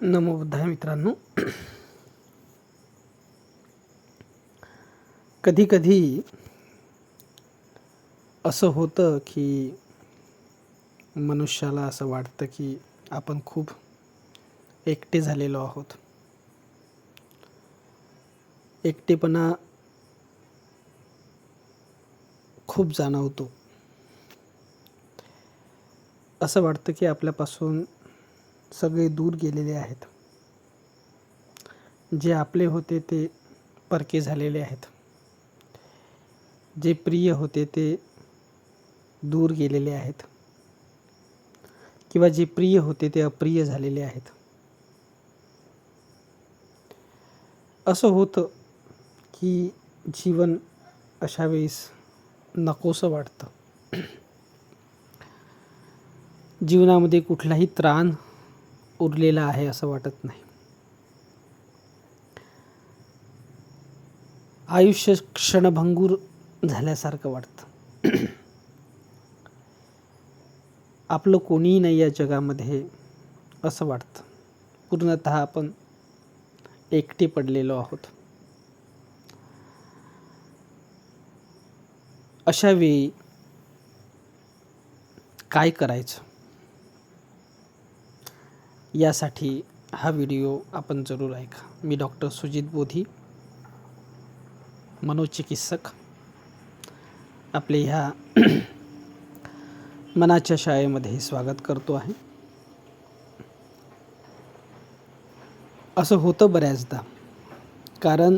नमो बुद्धाय मित्रांनो. कधी कधी असं होतं की मनुष्याला असं वाटतं की आपण खूप एकटे झालेलो आहोत. एकटेपणा खूप जाणवतो. असं वाटतं की आपल्यापासून सगळे दूर गेलेले आहेत. जे आपले होते ते परके झालेले आहेत. जे प्रिय होते ते दूर गेलेले आहेत. किंवा जे प्रिय होते ते अप्रिय झालेले आहेत. असं होतं की जीवन अशा वेळेस नकोसं वाटतं. जीवनामध्ये कुठलाही त्राण उरलेला आहे असं वाटत नाही. आयुष्य क्षणभंगूर झाल्यासारखं वाटतं. आपलं कोणीही नाही या जगामध्ये असं वाटतं. पूर्णत आपण एकटे पडलेलो आहोत. अशावेळी काय करायचं? यासाठी हा व्हिडिओ आपण जरूर ऐका. मी डॉक्टर सुजित बोधी मनोचिकित्सक. आपले ह्या मनाच्या शाळेमध्ये स्वागत करतो आहे. असं होतं बऱ्याचदा कारण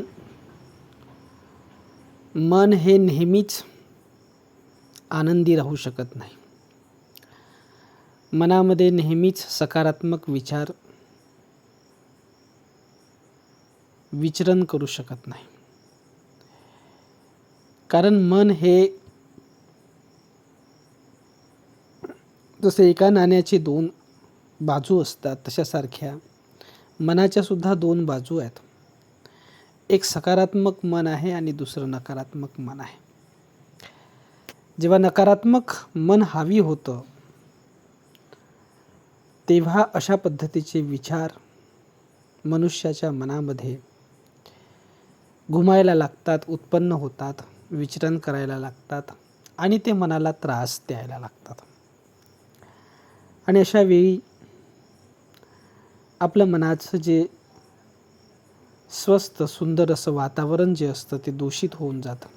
मन हे नेहमीच आनंदी राहू शकत नाही. मनामध्ये नेहमीच सकारात्मक विचार विचरण करू शकत नाही. कारण मन हे जसे एका नाण्याचे दोन बाजू असतात तशासारख्या मनाच्या सुद्धा दोन बाजू आहेत. एक सकारात्मक मन आहे आणि दुसरं नकारात्मक मन आहे. जेव्हा नकारात्मक मन हावी होतं तेव्हा अशा पद्धतीचे विचार मनुष्याच्या मनामध्ये घुमायला लागतात उत्पन्न होतात विचरण करायला लागतात आणि ते मनाला त्रास द्यायला लागतात. आणि अशा वेळी आपलं मनाचं जे स्वस्थ सुंदर असं वातावरण जे असतं ते दूषित होऊन जातं.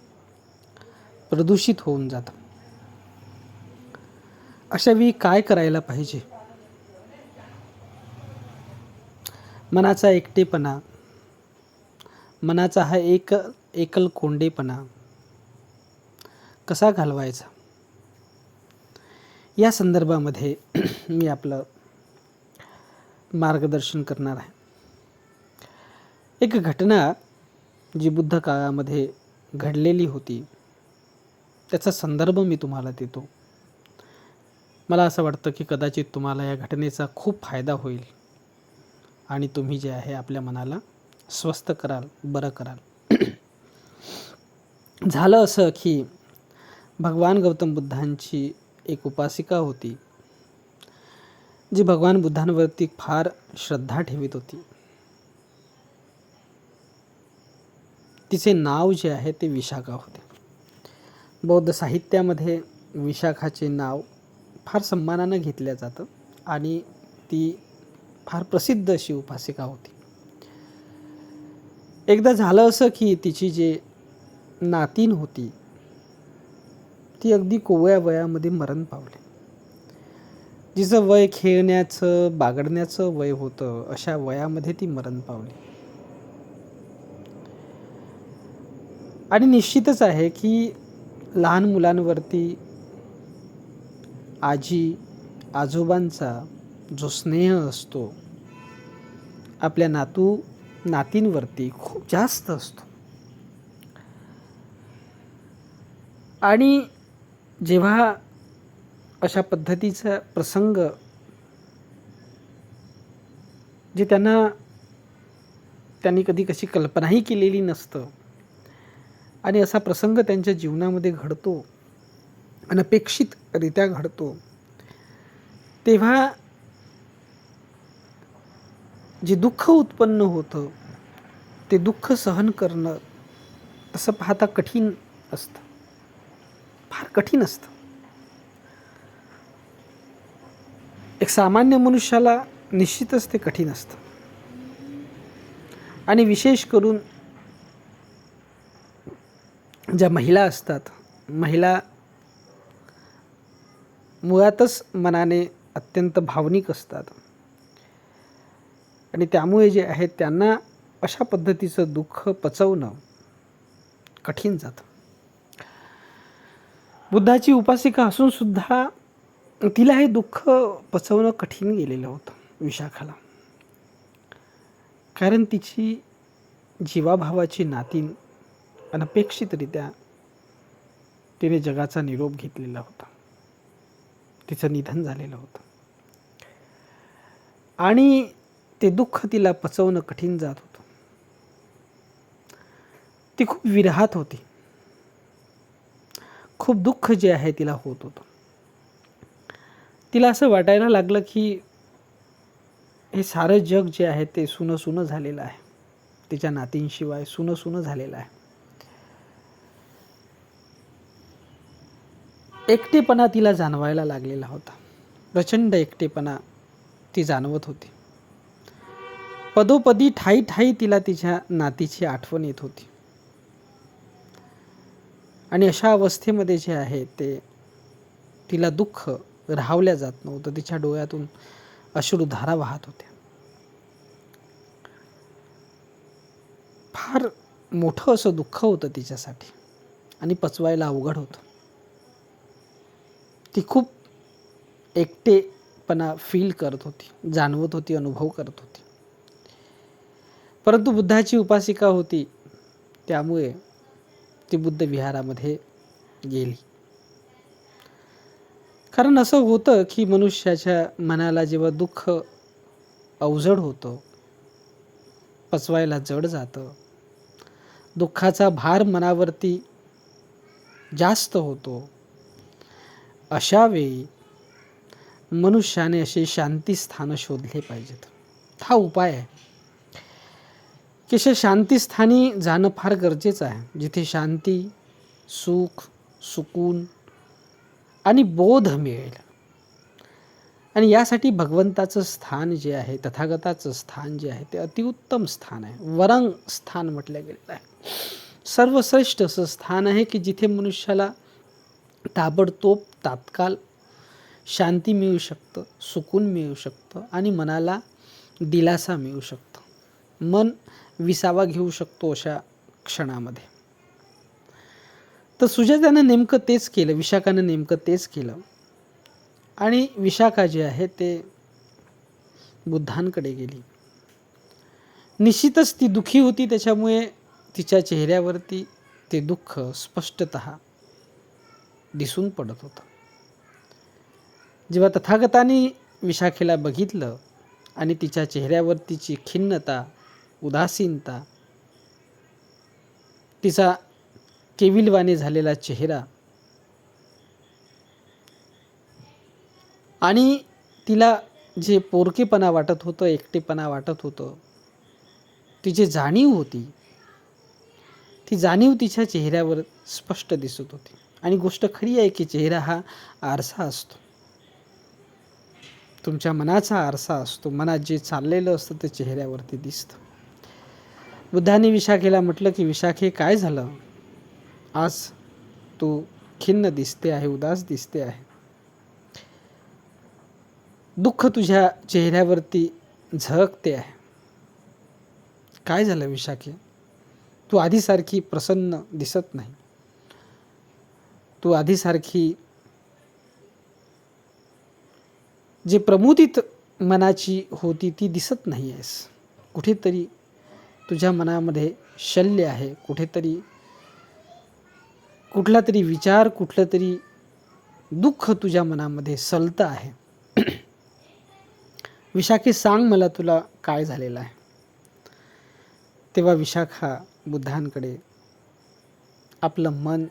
प्रदूषित होऊन जातं. अशा वेळी काय करायला पाहिजे? मनाचा एकटेपणा. मनाचा हा एक एकल कोंडेपणा. कसा घालवायचा? या संदर्भामध्ये मी आपलं मार्गदर्शन करणार आहे. एक घटना जी बुद्ध काळामध्ये घडलेली होती त्याचा संदर्भ मी तुम्हाला देतो. मला असं वाटतं की कदाचित तुम्हाला या घटनेचा खूप फायदा होईल. आणि तुम्ही जे आहे आपल्या मनाला स्वस्थ कराल बरं कराल. झालं असं की भगवान गौतम बुद्धांची एक उपासिका होती जी भगवान बुद्धांवरती फार श्रद्धा ठेवीत होती. तिचे नाव जे आहे ते विशाखा होते. बौद्ध साहित्यामध्ये विशाखाचे नाव फार सन्मानानं घेतलं जातं आणि ती फार प्रसिद्ध अशी उपासिका होती. एकदा झालं असं की तिची जे नातीन होती ती अगदी कोवळ्या वयामध्ये मरण पावली. जिचं वय खेळण्याचं बागडण्याचं वय होतं अशा वयामध्ये ती मरण पावली. आणि निश्चितच आहे की लहान मुलांवरती आजी आजोबांचा जो स्नेह असतो आपल्या नातू नातींवरती खूप जास्त असतो. आणि जेव्हा अशा पद्धतीचा प्रसंग जे त्यांना त्यांनी कधी कशी कल्पनाही केलेली नसतं आणि असा प्रसंग त्यांच्या जीवनामध्ये घडतो अनपेक्षितरित्या घडतो तेव्हा जे दुःख उत्पन्न होतं ते दुःख सहन करणं तसं पाहता कठीण असतं. फार कठीण असतं. एक सामान्य मनुष्याला निश्चितच ते कठीण असतं. आणि विशेष करून ज्या महिला असतात महिला मुळातच मनाने अत्यंत भावनिक असतात. आणि त्यामुळे जे आहे त्यांना अशा पद्धतीचं दुःख पचवणं कठीण जातं. बुद्धाची उपासिका असून सुद्धा तिला हे दुःख पचवणं कठीण गेलेलं होतं विशाखाला. कारण तिची जीवाभावाची नातीन अनपेक्षितरित्या तिने जगाचा निरोप घेतलेला होता. तिचं निधन झालेलं होतं. आणि ते दुःख तिला पचवणं कठीण जात होतं. ती खूप विरहात होती. खूप दुःख जे आहे तिला होत होतं. तिला असं वाटायला लागलं की हे सारं जग जे आहे ते सुनं सुनं झालेलं आहे. तिच्या नातींशिवाय सुनं सुनं झालेलं आहे. एकटेपणा तिला जाणवायला लागलेला होता. प्रचंड एकटेपणा ती जाणवत होती. पदोपदी ठाई ठाई तिला तिच्या नातीची आठवण येत होती. आणि अशा अवस्थेमध्ये जे आहे ते तिला दुःख राहवल्या जात नव्हतं. तिच्या डोळ्यातून अश्रुधारा वाहत होत्या. फार मोठं असं दुःख होतं तिच्यासाठी आणि पचवायला अवघड होतं. ती खूप एकटेपणा फील करत होती जाणवत होती अनुभव करत होती. परंतु बुद्धाची उपासिका होती. त्यामुळे ती बुद्ध विहारामध्ये गेली. कारण असं होतं की मनुष्याच्या मनाला जेव्हा दुःख अवजड होतं पचवायला जड जातं दुःखाचा भार मनावरती जास्त होतो अशावेळी मनुष्याने असे शांतीस्थानं शोधले पाहिजेत. हा उपाय आहे. की अशा शांतीस्थानी जाणं फार गरजेचं आहे. जिथे शांती सुख सुकून आणि बोध मिळेल. आणि यासाठी भगवंताचं स्थान जे आहे तथागताचं स्थान जे आहे ते अतिउत्तम स्थान आहे. वरंग स्थान म्हटलं गेलेलं आहे. सर्वश्रेष्ठ असं स्थान आहे की जिथे मनुष्याला ताबडतोब तात्काळ शांती मिळू शकतं सुकून मिळू शकतं आणि मनाला दिलासा मिळू शकतो. मन विसावा घेऊ शकतो अशा क्षणामध्ये. तर सुजातानं नेमकं तेच केलं विशाखानं नेमकं तेच केलं. आणि विशाखा जे आहे ते बुद्धांकडे गेली. निश्चितच ती दुखी होती त्याच्यामुळे तिच्या चेहऱ्यावरती ते दुःख स्पष्टत दिसून पडत होतं. जेव्हा तथागतानी विशाखेला बघितलं आणि तिच्या चेहऱ्यावरतीची खिन्नता उदासीनता. तिचा केविलवाने झालेला चेहरा. आणि तिला जे पोरकेपणा वाटत होतं एकटेपणा वाटत होतं तिची जाणीव होती. ती जाणीव तिच्या चेहऱ्यावर स्पष्ट दिसत होती. आणि गोष्ट खरी आहे की चेहरा हा आरसा असतो. तुमच्या मनाचा आरसा असतो. मनात जे चाललेलं असतं ते चेहऱ्यावरती दिसतं. बुद्धाने विशाखेला म्हटलं की विशाखे काय झालं? आज तू खिन्न दिसते आहे उदास दिसते आहे. दुःख तुझ्या चेहऱ्यावरती झळकते आहे. काय झालं विशाखे तू आधीसारखी प्रसन्न दिसत नाही. तू आधीसारखी जे प्रमुदित मनाची होती ती दिसत नाही आहेस कुठेतरी तुझ्या मनामध्ये शल्य आहे कुठेतरी कुठला तरी विचार कुठलं तरी दुःख तुझ्या मनामध्ये सलतं आहे. विशाखी सांग मला तुला काय झालेलं आहे. तेव्हा विशाखा बुद्धांकडे आपलं मन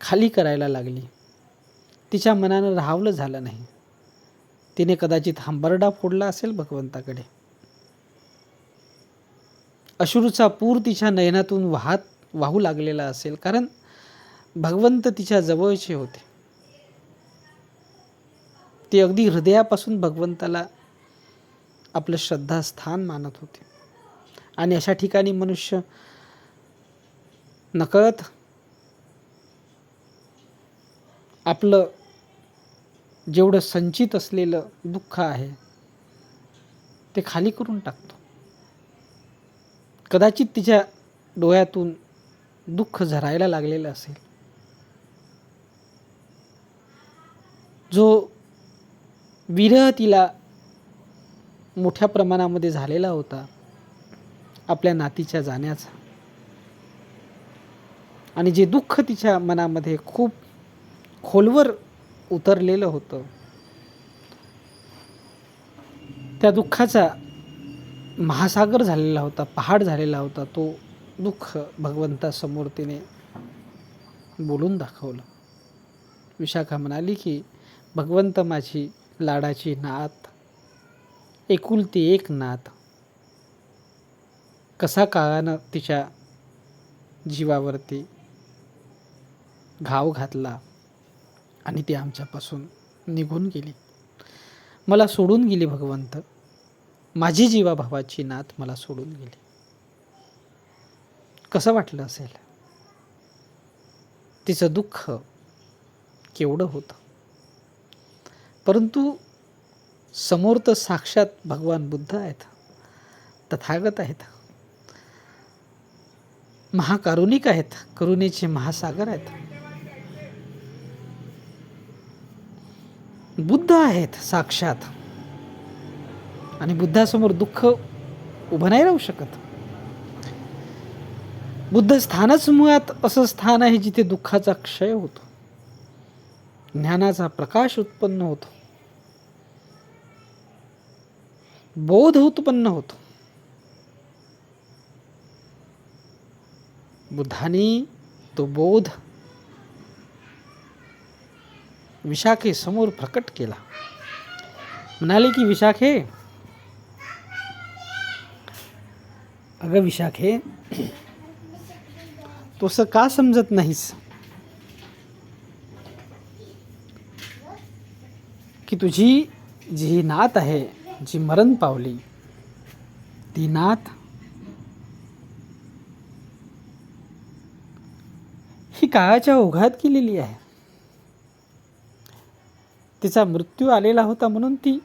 खाली करायला लागली. तिच्या मनानं राहावलं झालं नाही. तिने कदाचित हंबरडा फोडला असेल भगवंताकडे. अश्रूचा पूर तिच्या नयनातून वाहत वाहू लागलेला असेल कारण भगवंत तिच्या जवळचे होते. ते अगदी हृदयापासून भगवंताला आपलं श्रद्धास्थान मानत होते. आणि अशा ठिकाणी मनुष्य नकळत आपलं जेवढं संचित असलेलं दुःख आहे ते खाली करून टाकतो. कदाचित तिच्या डोळ्यातून दुःख झरायला लागलेलं असेल. जो विरह तिला मोठ्या प्रमाणामध्ये झालेला होता आपल्या नातीच्या जाण्याचा. आणि जे दुःख तिच्या मनामध्ये खूप खोलवर उतरलेलं होतं त्या दुःखाचा महासागर झालेला होता पहाड झालेला होता तो दुःख भगवंतासमोर तिने बोलून दाखवलं. विशाखा म्हणाली की भगवंत माझी लाडाची नात एकुलती एक नात. कसा काळानं तिच्या जीवावरती घाव घातला आणि ती आमच्यापासून निघून गेली. मला सोडून गेली भगवंत. माझी जीवाभावाची नात मला सोडून गेली. कसं वाटलं असेल? तिचं दुःख केवढं होतं? परंतु समोर तर साक्षात भगवान बुद्ध आहेत तथागत आहेत. महाकारुणिक आहेत करुणेचे महासागर आहेत. बुद्ध आहेत साक्षात. आणि बुद्धासमोर दुःख उभं नाही राहू शकत. बुद्ध स्थानच मुळात असं स्थान आहे जिथे दुःखाचा क्षय होतो. ज्ञानाचा प्रकाश उत्पन्न होतो. बोध उत्पन्न होतो. बुद्धाने तो बोध विशाखे समोर प्रकट केला. म्हणाले की विशाखे अगं विशाखे तसं का समजत नाहीस? की तुझी जी नात आहे जी मरण पावली ती नात ही काळाच्या ओघात केलेली आहे. तिचा मृत्यू आलेला होता म्हणून ती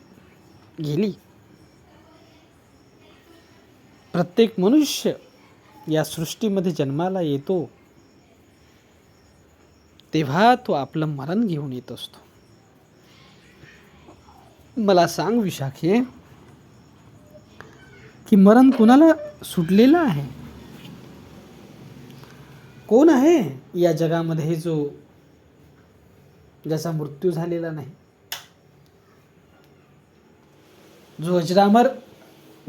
गेली. प्रत्येक मनुष्य या सृष्टीमध्ये जन्माला येतो तेव्हा तो आपलं मरण घेऊन येत असतो. मला सांग विशाखे की मरण कुणाला सुटलेलं आहे? कोण आहे या जगामध्ये जो ज्याचा मृत्यू झालेला नाही? जो अजरामर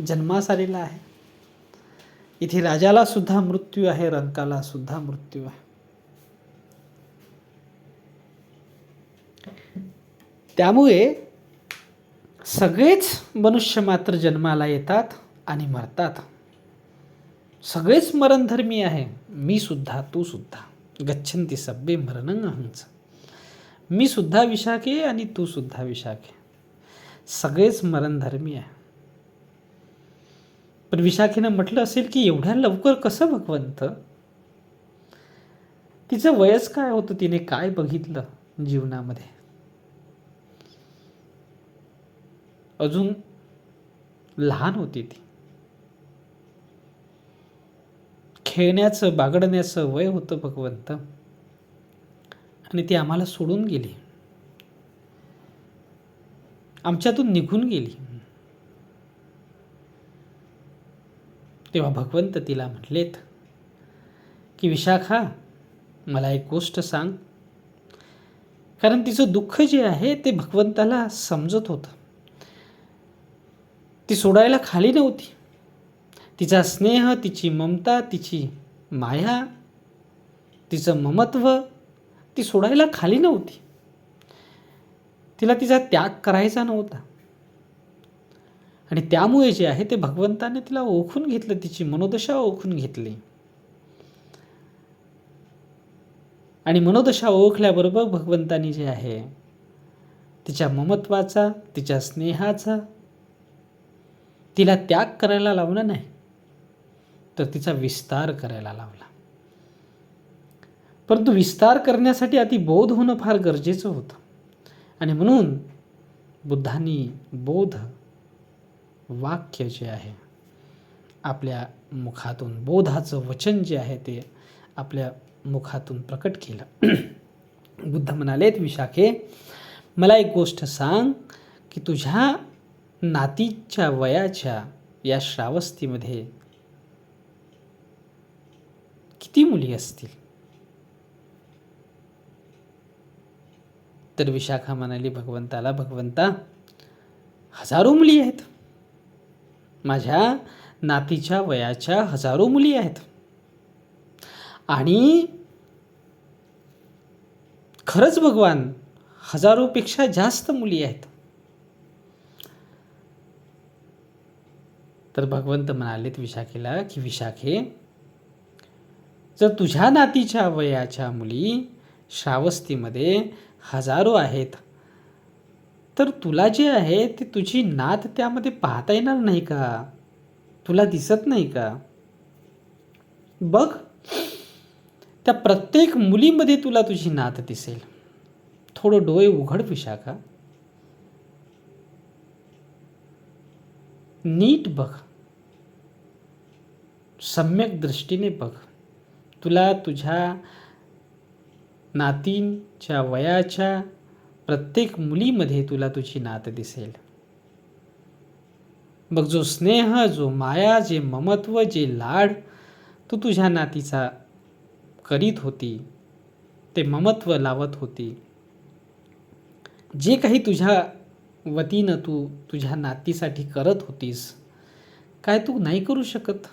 जन्मास आलेला आहे. इथे राजाला सुद्धा मृत्यू आहे रंकाला सुद्धा मृत्यू आहे. त्यामुळे सगळेच मनुष्य मात्र जन्माला येतात आणि मरतात. सगळेच मरणधर्मी आहे मी सुद्धा तू सुद्धा. गच्छंती सब्बे मरणंग अहंच. मी सुद्धा विशाखे आणि तू सुद्धा विशाखे सगळेच मरणधर्मी आहे. पण विशाखेनं म्हटलं असेल की एवढ्या लवकर कसं भगवंत? तिचं वयच काय होतं तिने काय बघितलं जीवनामध्ये? अजून लहान होती ती. खेळण्याचं बागडण्याचं वय होतं भगवंत. आणि ती आम्हाला सोडून गेली. आमच्यातून निघून गेली. तेव्हा भगवंत तिला म्हटलेत की विशाखा मला एक गोष्ट सांग. कारण तिचं दुःख जे आहे ते भगवंताला समजत होतं. ती सोडायला खाली नव्हती. तिचा स्नेह तिची ममता तिची माया तिचं ममत्व ती सोडायला खाली नव्हती. तिला तिचा त्याग करायचा नव्हता. आणि त्यामुळे जे आहे ते भगवंताने तिला ओळखून घेतलं तिची मनोदशा ओळखून घेतली. आणि मनोदशा ओळखल्याबरोबर भगवंतानी जे आहे तिच्या ममत्वाचा तिच्या स्नेहाचा तिला त्याग करायला लावला नाही तर तिचा विस्तार करायला लावला. परंतु विस्तार करण्यासाठी अति बोध होणं फार गरजेचं होतं. आणि म्हणून बुद्धांनी बोध वाक्य जे आहे आपल्या मुखातून बोधाचं वचन जे आहे ते आपल्या मुखातून प्रकट केलं. बुद्ध म्हणालेत विशाखे मला एक गोष्ट सांग की तुझ्या नातीच्या वयाच्या या श्रावस्तीमध्ये किती मुली असतील? तर विशाखा म्हणाली भगवंताला भगवंता हजारो मुली आहेत. माझ्या नातीच्या वयाच्या हजारो मुली आहेत. आणि खरंच भगवान हजारोपेक्षा जास्त मुली आहेत. तर भगवंत म्हणालेत विशाखेला की विशाखे जर तुझ्या नातीच्या वयाच्या मुली श्रावस्तीमध्ये हजारो आहेत तर तुला जे आहे ते तुझी नात त्यामध्ये पाहता येणार नाही का? तुला दिसत नाही का? बघ. त्या प्रत्येक मुलीमध्ये तुला तुझी नात दिसेल. थोडं डोळे उघड विशाखा. नीट बघ. सम्यक दृष्टीने बघ. तुला तुझ्या नातींच्या वयाच्या प्रत्येक मुलीमध्ये तुला तुझी नात दिसेल. बघ जो स्नेह जो माया जे ममत्व जे लाड तू तुझ्या नातीचा करीत होती ते ममत्व लावत होती. जे काही तुझ्या वतीनं तू तुझ्या नातीसाठी करत होतीस काय तू नाही करू शकत?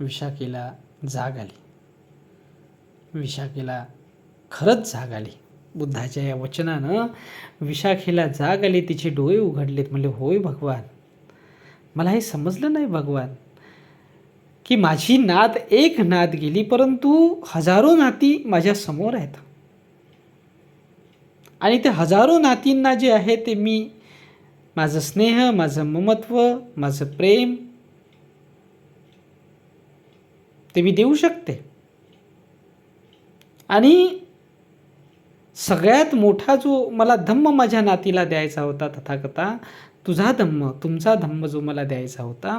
विशाखेला जाग आली. विशाखेला खरंच जाग आली. बुद्धाच्या या वचनानं विशाखेला जाग आली तिचे डोळे उघडलेत म्हणले होय भगवान मला हे समजलं नाही भगवान की माझी नात एक नात गेली परंतु हजारो नाती माझ्यासमोर आहेत. आणि ते हजारो नातींना जे आहे ते मी माझं स्नेह माझं ममत्व माझं प्रेम ते मी देऊ शकते. आणि सगळ्यात मोठा जो मला धम्म माझ्या नातीला द्यायचा होता तथाकथा तुझा धम्म तुमचा धम्म जो मला द्यायचा होता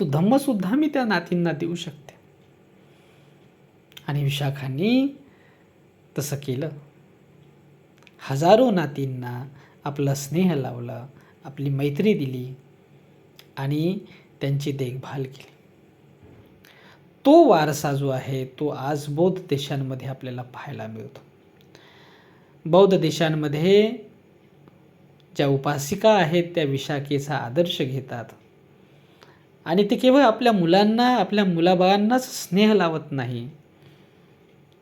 तो धम्मसुद्धा मी त्या नातींना देऊ शकते. आणि विशाखांनी तसं केलं. हजारो नातींना आपला स्नेह लावला आपली मैत्री दिली आणि त्यांची देखभाल केली. तो वारसा जो आहे तो आज बौद्ध देशांमध्ये आपल्याला पाहायला मिळतो. बौद्ध देशांमध्ये ज्या उपासिका आहेत त्या विशाखेचा आदर्श घेतात. आणि ते केवळ आपल्या मुलांना आपल्या मुलाबाळांनाच स्नेह लावत नाही.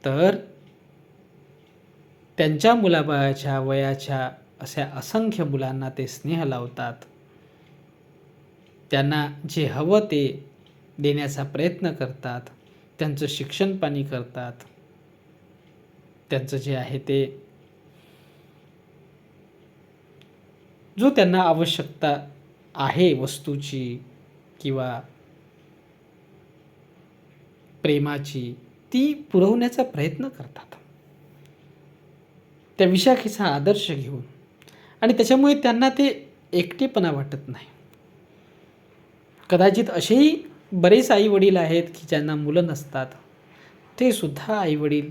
तर त्यांच्या मुलाबाळाच्या वयाच्या अशा असंख्य मुलांना ते स्नेह लावतात. त्यांना जे हवं ते देण्याचा प्रयत्न करतात त्यांचं शिक्षण पाणी करतात. त्यांचं जे आहे ते जो त्यांना आवश्यकता आहे वस्तूची किंवा प्रेमाची ती पुरवण्याचा प्रयत्न करतात. त्या विशाखेचा आदर्श घेऊन. आणि त्याच्यामुळे त्यांना ते एकटेपणा वाटत नाही. कदाचित असेही बरेच आई वडील आहेत की ज्यांना मुलं नसतात. ते सुद्धा आई वडील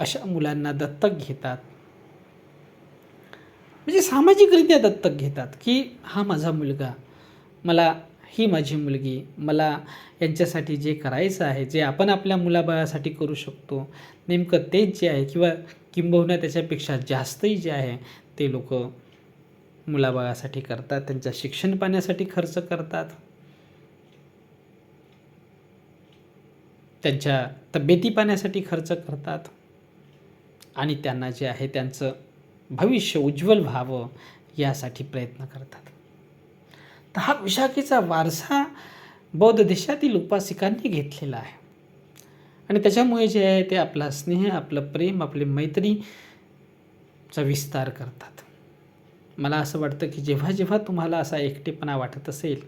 अशा मुलांना दत्तक घेतात. म्हणजे सामाजिकरित्या दत्तक घेतात की हा माझा मुलगा मला ही माझी मुलगी मला यांच्यासाठी जे करायचं आहे जे आपण आपल्या मुलाबाळासाठी करू शकतो नेमकं तेच जे आहे किंवा किंबहुना त्याच्यापेक्षा जास्तही जे आहे ते लोक मुलाबाळासाठी करतात त्यांच्या शिक्षण पाण्यासाठी खर्च करतात. त्यांच्या तब्येती पाण्यासाठी खर्च करतात. आणि त्यांना जे आहे त्यांचं भविष्य उज्ज्वल व्हावं यासाठी प्रयत्न करतात. तर हा विशाखेचा वारसा बौद्ध देशातील उपासिकांनी घेतलेला आहे. आणि त्याच्यामुळे जे आहे ते आपला स्नेह आपलं प्रेम आपली मैत्रीचा विस्तार करतात. मला असं वाटतं की जेव्हा जेव्हा तुम्हाला असा एकटेपणा वाटत असेल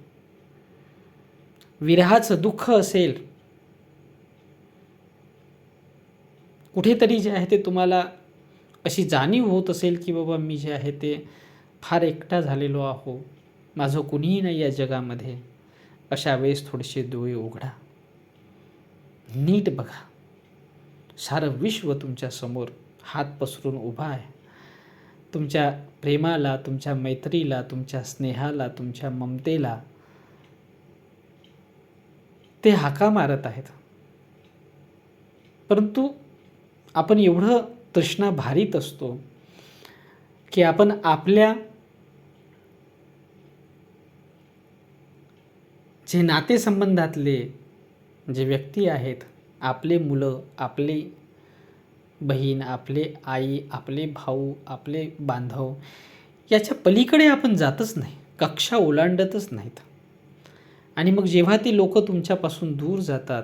विरहाचं दुःख असेल कुठेतरी जे आहे ते तुम्हाला अशी जाणीव होत असेल की बाबा मी जे आहे ते फार एकटा झालेलो आहो. माझं कुणीही नाही या जगामध्ये. अशा वेळेस थोडेसे डोळे उघडा. नीट बघा. सारं विश्व तुमच्यासमोर हात पसरून उभा आहे. तुमच्या प्रेमाला तुमच्या मैत्रीला तुमच्या स्नेहाला तुमच्या ममतेला ते हाका मारत आहेत. परंतु आपण एवढं तृष्णा भारीत असतो की आपण आपल्या जे नातेसंबंधातले जे व्यक्ती आहेत आपले मुलं आपले बहीण आपले आई आपले भाऊ आपले बांधव याच्या पलीकडे आपण जातच नाही. कक्षा ओलांडतच नाहीत. आणि मग जेव्हा ते लोक तुमच्यापासून दूर जातात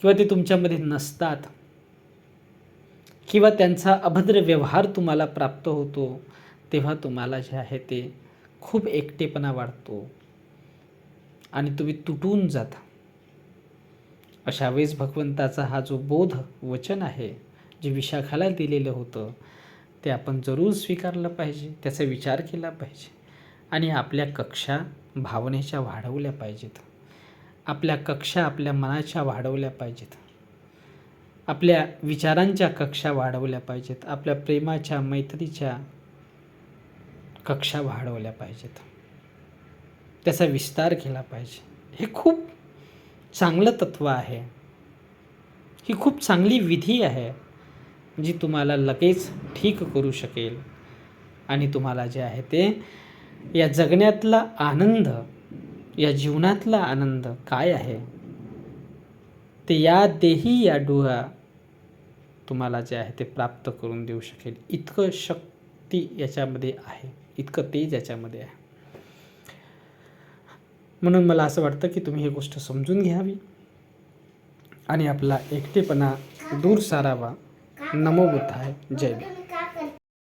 किंवा ते तुमच्यामध्ये नसतात किंवा त्यांचा अभद्र व्यवहार तुम्हाला प्राप्त होतो तेव्हा तुम्हाला जे आहे ते खूप एकटेपणा वाढतो आणि तुम्ही तुटून जाता. अशा वेळेस भगवंताचा हा जो बोध वचन आहे जे विशाखाला दिलेलं होतं ते आपण जरूर स्वीकारलं पाहिजे त्याचा विचार केला पाहिजे आणि आपल्या कक्षा भावनेच्या वाढवल्या पाहिजेत. आपल्या कक्षा आपल्या मनाच्या वाढवल्या पाहिजेत. आपल्या विचारांच्या कक्षा वाढवल्या पाहिजेत. आपल्या प्रेमाच्या मैत्रीच्या कक्षा वाढवल्या पाहिजेत. त्याचा विस्तार केला पाहिजे. हे खूप चांगलं तत्त्व आहे. ही खूप चांगली विधी आहे जी तुम्हाला लगेच ठीक करू शकेल आणि तुम्हाला जे आहे ते या जगण्यातला आनंद या जीवनातला आनंद काय आहे? ते या देही या डोळा तुम्हाला जे आहे ते प्राप्त करून देऊ शकेल. इतकं शक्ती याच्यामध्ये आहे. इतकं तेज याच्यामध्ये आहे. म्हणून मला असं वाटतं की तुम्ही ही गोष्ट समजून घ्यावी. आणि आपला एकटेपणा दूर सारावा. नमो बुद्धाय. जय भीम.